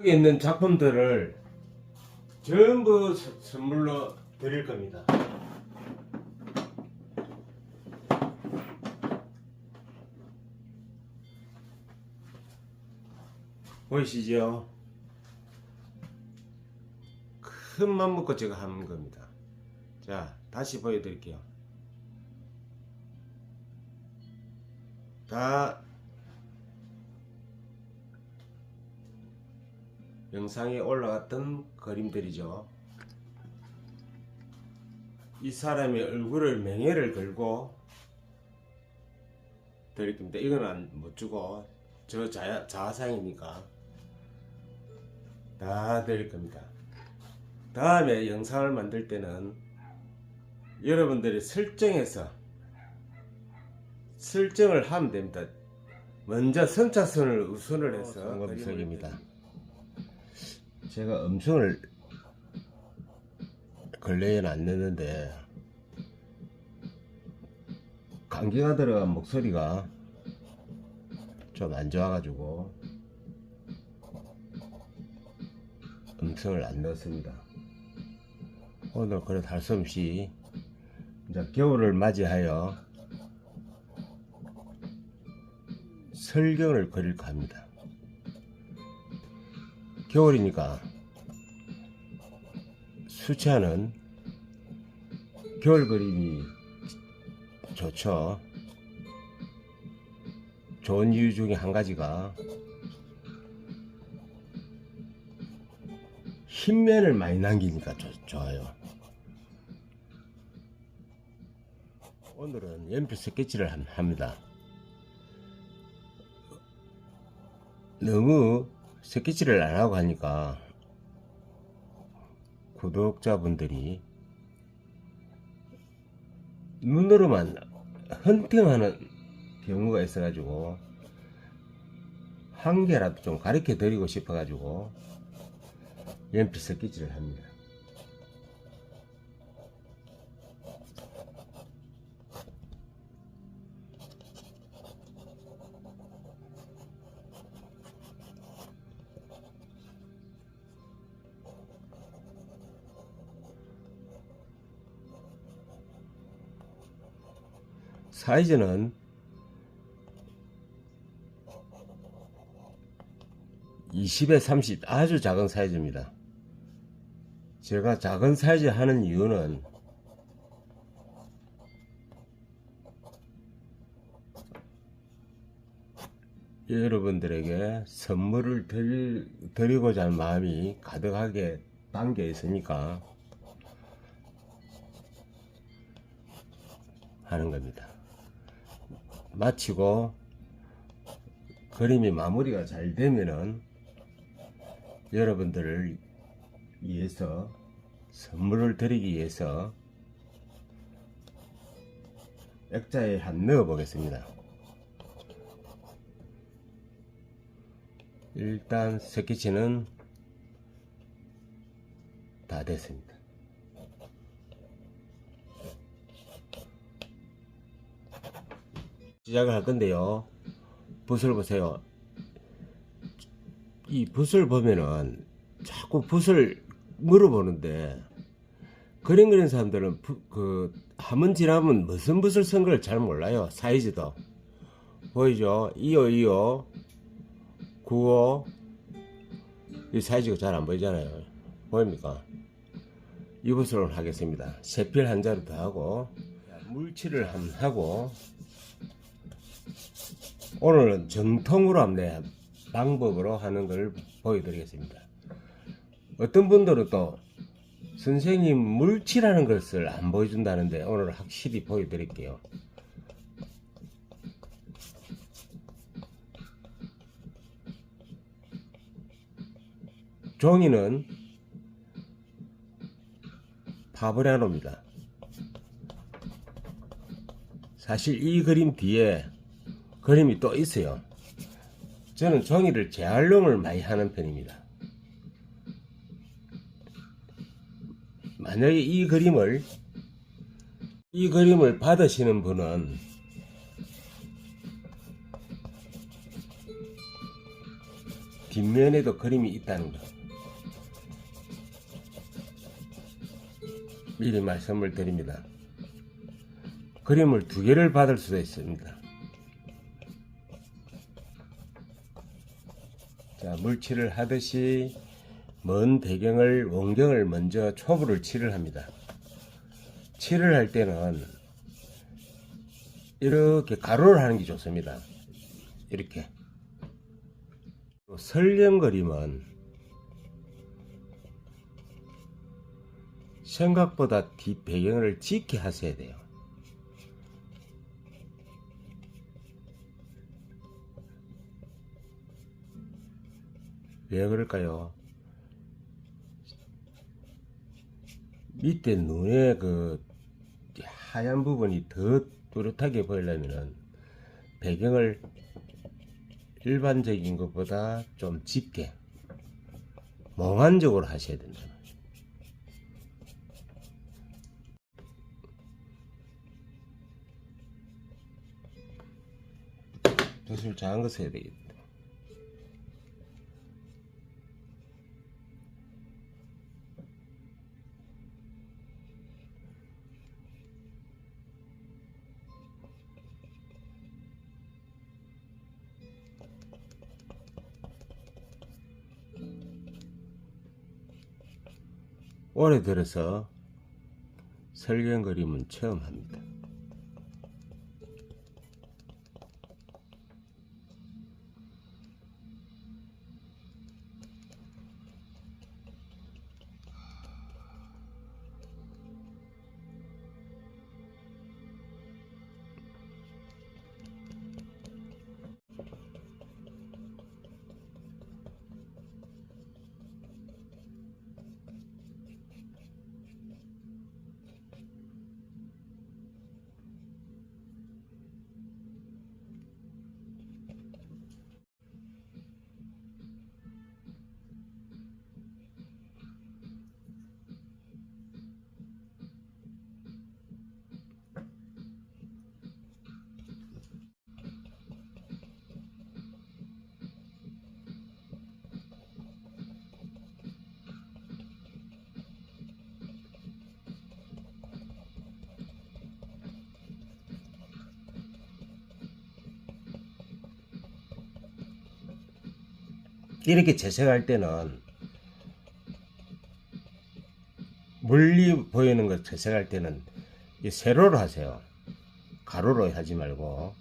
여기 있는 작품들을 전부 서- 선물로 드릴 겁니다. 보이시죠? 큰 맘 먹고 제가 하는 겁니다. 자, 다시 보여드릴게요. 다 영상에 올라갔던 그림들이죠. 이 사람의 얼굴을 맹해를 걸고 드릴 겁니다. 이건 안, 못 주고 저 자, 자상이니까 다 드릴 겁니다. 다음에 영상을 만들 때는 여러분들이 설정해서 설정을 하면 됩니다. 먼저 선착순을 우선을 해서 검색입니다. 제가 음성을 근래에는 안 내는데 감기가 들어간 목소리가 좀 안 좋아가지고 음성을 안 넣었습니다. 오늘 그래도 할 수 없이 이제 겨울을 맞이하여 설경을 그릴까 합니다. 겨울이니까 수채화는 겨울 그림이 좋죠. 좋은 이유 중에 한 가지가 흰면을 많이 남기니까 좋, 좋아요. 오늘은 연필 스케치를 함- 합니다. 너무 스케치를 안 하고 하니까 구독자분들이 눈으로만 헌팅하는 경우가 있어가지고 한 개라도 좀 가르쳐 드리고 싶어가지고 연필 스케치를 합니다. 사이즈는 20에 30 아주 작은 사이즈입니다. 제가 작은 사이즈 하는 이유는 여러분들에게 선물을 드릴, 드리고자 하는 마음이 가득하게 담겨 있으니까 하는 겁니다. 마치고 그림이 마무리가 잘 되면은 여러분들을 위해서 선물을 드리기 위해서 액자에 한 넣어 보겠습니다. 일단 스케치는 다 됐습니다. 시작을 할 건데요. 붓을 보세요. 이 붓을 보면은 자꾸 붓을 물어보는데 그림 그리는 사람들은 부- 그 한번 지나면 무슨 붓을 쓴 걸 잘 몰라요. 사이즈도 보이죠? 2호, 2호, 9호 이 사이즈가 잘 안 보이잖아요. 보입니까? 이 붓으로 하겠습니다. 세필 한 자루 더 하고 물칠을 한 하고 오늘은 정통으로 한번 방법으로 하는 걸 보여드리겠습니다. 어떤 분들은 또 선생님 물칠하는 것을 안 보여준다는데 오늘 확실히 보여드릴게요. 종이는 파브리아노입니다. 사실 이 그림 뒤에 그림이 또 있어요. 저는 종이를 재활용을 많이 하는 편입니다. 만약에 이 그림을 이 그림을 받으시는 분은 뒷면에도 그림이 있다는 거. 미리 말씀을 드립니다. 그림을 두 개를 받을 수도 있습니다. 물칠을 하듯이 먼 배경을 원경을 먼저 초보를 칠을 합니다. 칠을 할 때는 이렇게 가로를 하는 게 좋습니다. 이렇게. 설령 그림은 생각보다 뒷 배경을 짙게 하셔야 돼요. 왜 그럴까요? 밑에 눈에 그 하얀 부분이 더 뚜렷하게 보이려면은 배경을 일반적인 것보다 좀 짙게 몽환적으로 하셔야 된다. 붓을 작은 거 써야 되겠다. 올해 들어서 설경 그림은 처음 합니다. 이렇게 재색할 때는 멀리 보이는 것 재색할 때는 이 세로로 하세요. 가로로 하지 말고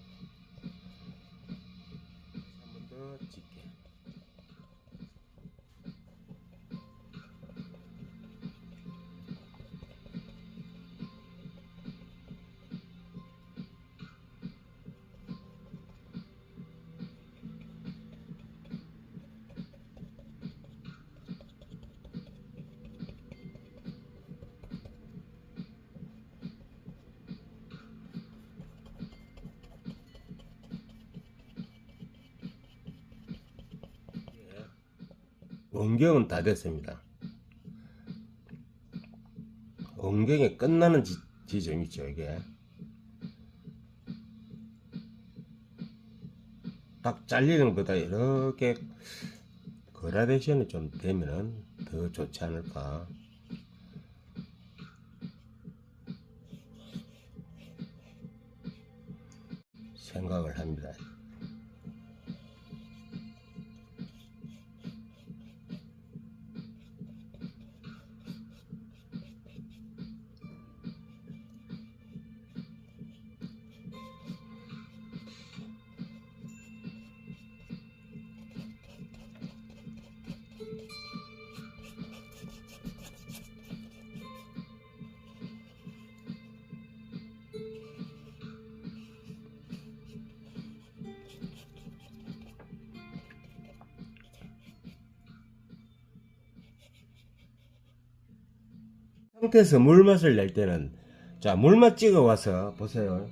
원경은 다 됐습니다. 원경이 끝나는 지, 지점 있죠, 이게. 딱 잘리는 것보다 이렇게 그라데이션이 좀 되면은 더 좋지 않을까. 생각을 합니다. 상태에서 물맛을 낼 때는 자 물맛 찍어 와서 보세요.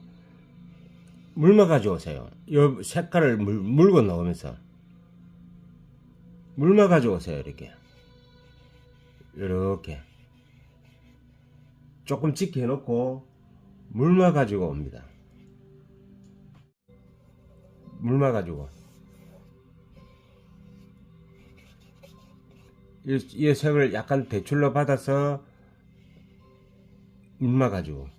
물맛 가져오세요. 요 색깔을 물, 물고 나오면서. 물맛 가져오세요 이렇게. 이렇게. 조금 찍게 해놓고 물맛 가지고 옵니다. 물맛 가지고. 이, 이 색을 약간 대출로 받아서 물막아주고.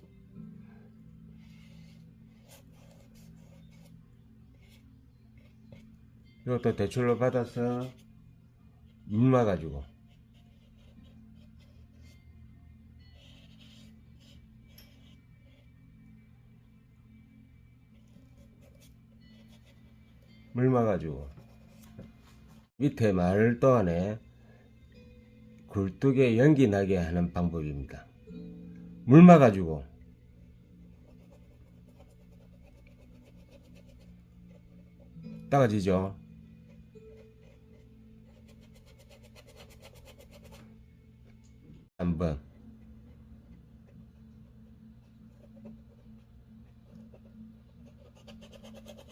이것도 대출로 받아서 물막아주고. 물 막아주고. 밑에 말도 안에 굴뚝에 연기 나게 하는 방법입니다. 물 막아주고 따가지죠. 한번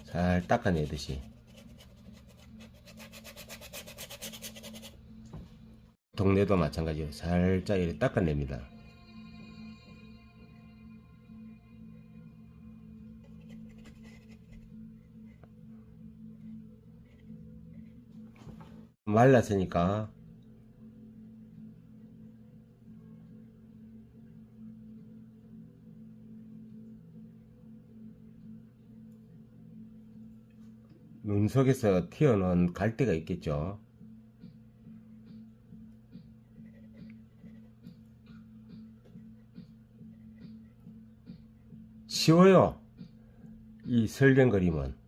잘 닦아내듯이 동네도 마찬가지로 살짝 이렇게 닦아냅니다. 말랐으니까 눈 속에서 튀어나온 갈대가 있겠죠. 쉬워요. 이 설경그림은.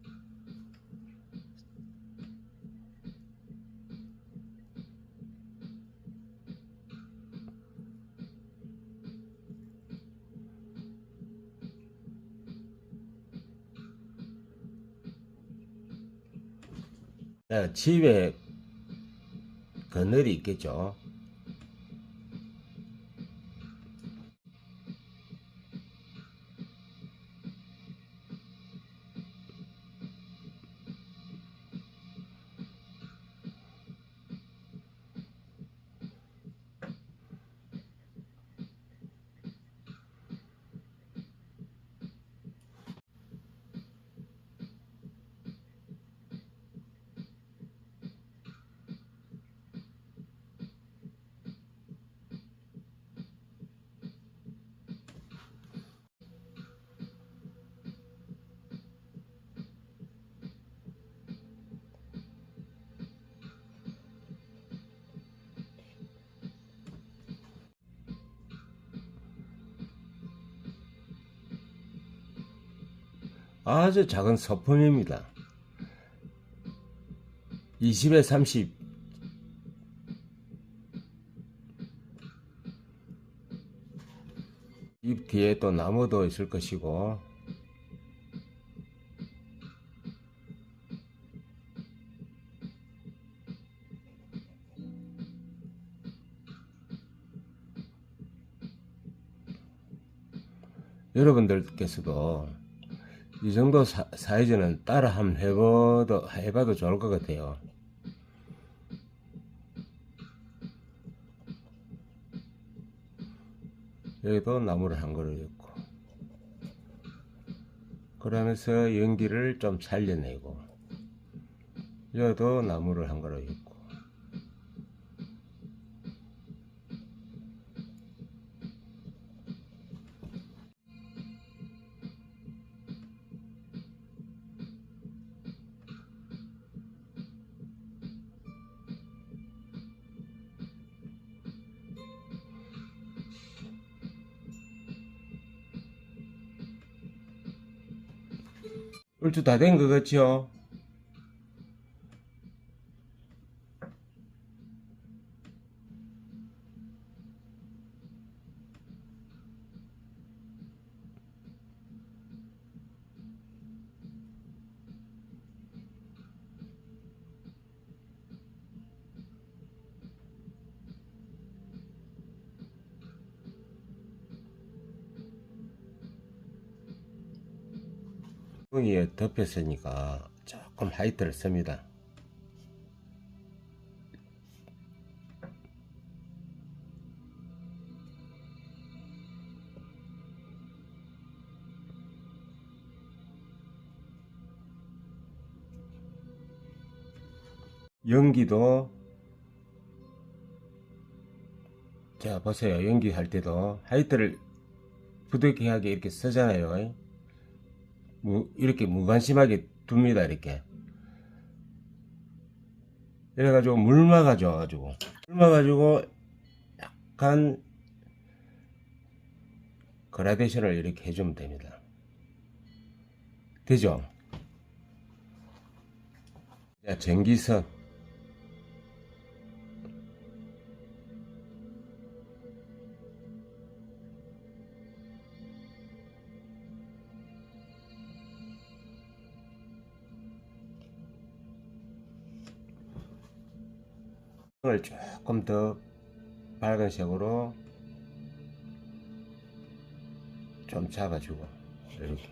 자, 집에 그늘이 있겠죠. 아주 작은 서품입니다. 20에 30. 잎 뒤에 또 나무도 있을 것이고, 여러분들께서도 이 정도 사, 사이즈는 따라 한번 해봐도, 해봐도 좋을 것 같아요. 여기도 나무를 한 그루 있고. 그러면서 연기를 좀 살려내고. 여기도 나무를 한 그루 있고. 얼추 다 된 것 같죠? 엉이에 덮였으니까 조금 하이트를 씁니다. 연기도 자 보세요 연기할 때도 하이트를 부득이하게 이렇게 쓰잖아요 무, 이렇게 무관심하게 둡니다 이렇게. 이래가지고 물 막아줘 가지고 물 막아주고 약간 그라데이션을 이렇게 해주면 됩니다. 되죠? 자 전기선 을 조금 더 밝은 색으로 좀 잡아주고 이렇게.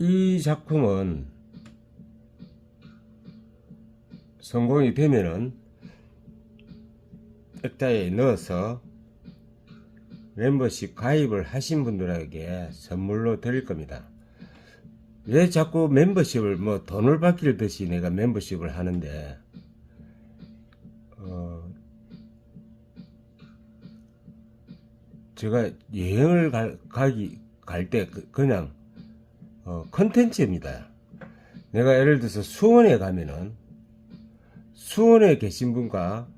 이 작품은 성공이 되면은 액자에 넣어서 멤버십 가입을 하신 분들에게 선물로 드릴 겁니다. 왜 자꾸 멤버십을 뭐 돈을 받기를 듯이 내가 멤버십을 하는데 어 제가 여행을 갈, 가기 갈 때 그냥 어 컨텐츠입니다. 내가 예를 들어서 수원에 가면은 수원에 계신 분과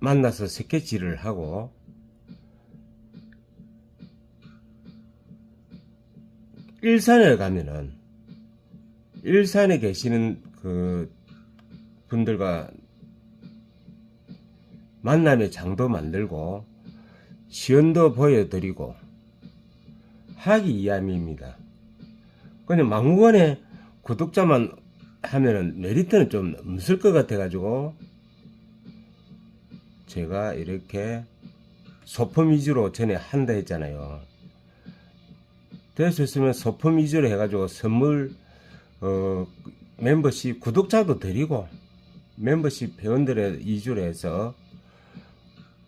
만나서 스케치를 하고 일산에 가면은 일산에 계시는 그 분들과 만남의 장도 만들고 시연도 보여드리고 하기 이함입니다. 그냥 막무가내 구독자만 하면은 메리트는 좀 없을 것 같아가지고 제가 이렇게 소품 위주로 전에 한다 했잖아요. 될 수 있으면 소품 위주로 해가지고 선물, 어, 멤버십 구독자도 드리고, 멤버십 회원들의 위주로 해서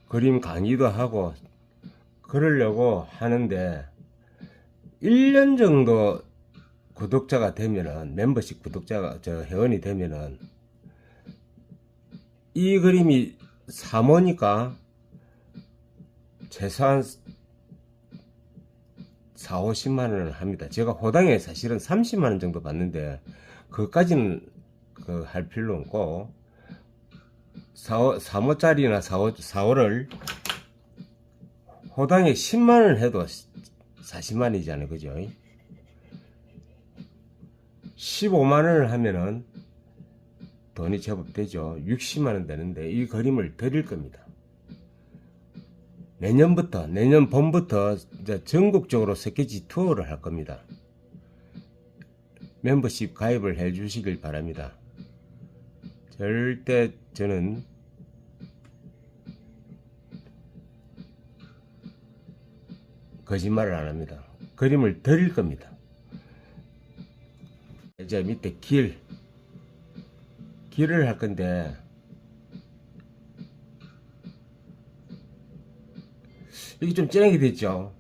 그림 강의도 하고, 그러려고 하는데, 1년 정도 구독자가 되면은, 멤버십 구독자가, 저 회원이 되면은, 이 그림이 사모니까 최소한 4, 50만 원을 합니다. 제가 호당에 사실은 30만 원 정도 받는데 그것까지는 그 할 필요 없고 4호, 3호짜리나 4호, 4호를 호당에 10만 원 해도 40만 원이잖아요. 그죠? 15만 원을 하면은 돈이 제법 되죠. 60만 원 되는데 이 그림을 드릴 겁니다. 내년부터 내년 봄부터 이제 전국적으로 스케치 투어를 할 겁니다. 멤버십 가입을 해 주시길 바랍니다. 절대 저는 거짓말을 안 합니다. 그림을 드릴 겁니다. 이제 밑에 길 길을 할 건데. 이게 좀 진하게 됐죠?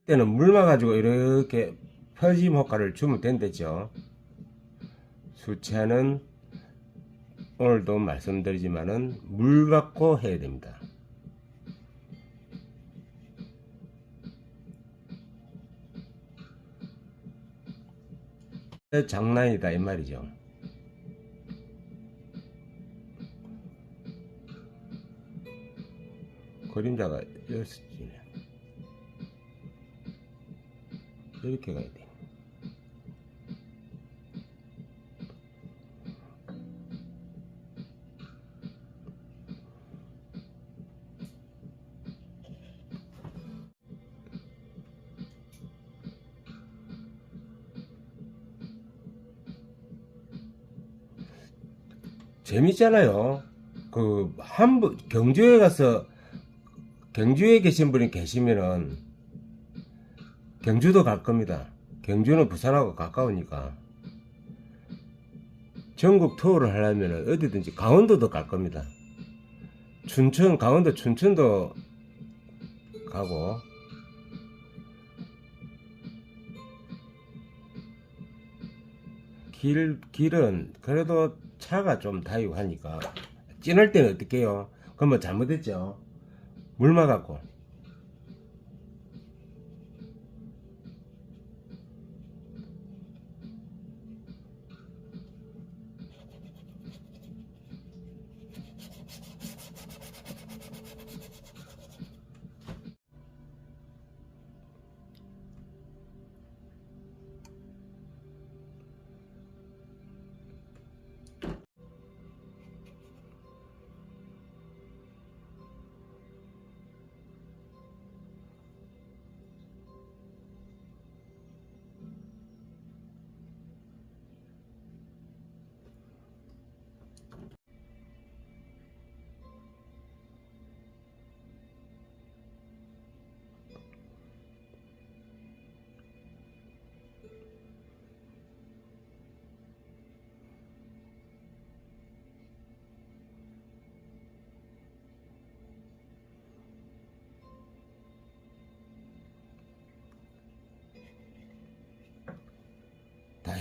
그때는 물 마가지고 이렇게 퍼짐 효과를 주면 된댔죠. 수채는 오늘도 말씀드리지만은 물 갖고 해야 됩니다. 장난이다 이 말이죠 그림자가 여섯이네. 이렇게 가야 돼. 재밌잖아요. 그, 한 번, 경주에 가서 경주에 계신 분이 계시면은 경주도 갈 겁니다. 경주는 부산하고 가까우니까. 전국 투어를 하려면 어디든지 강원도도 갈 겁니다. 춘천, 강원도, 춘천도 가고, 길, 길은 그래도 차가 좀 다유하니까, 찐할 때는 어떡해요? 그러면 뭐 잘못했죠. 물 막았고.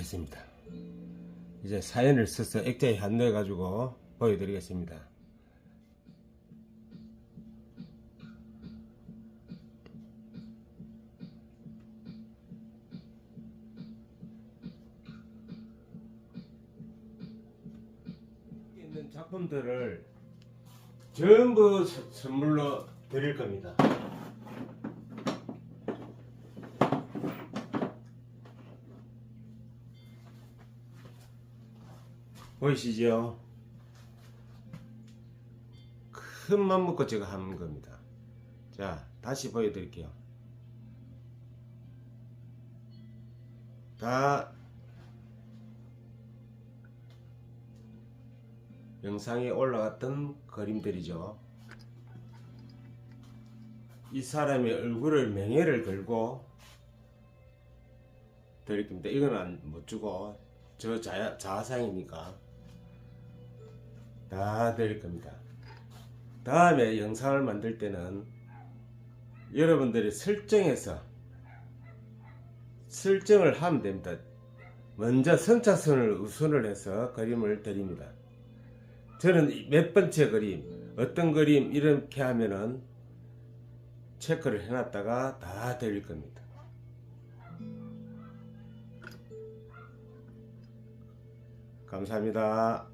했습니다. 이제 사연을 써서 액자에 한넣어 가지고 보여드리겠습니다. 있는 작품들을 전부 서- 선물로 드릴 겁니다. 보이시죠? 큰 맘 먹고 제가 하는 겁니다. 자, 다시 보여드릴게요. 다 영상에 올라갔던 그림들이죠. 이 사람의 얼굴을 명예를 걸고 드릴 겁니다. 이건 안 못 주고 저 자, 자상이니까 다 드릴 겁니다. 다음에 영상을 만들 때는 여러분들이 설정해서 설정을 하면 됩니다. 먼저 선착순을 우선을 해서 그림을 드립니다. 저는 이몇 번째 그림, 어떤 그림 이렇게 하면은 체크를 해놨다가 다 드릴 겁니다. 감사합니다.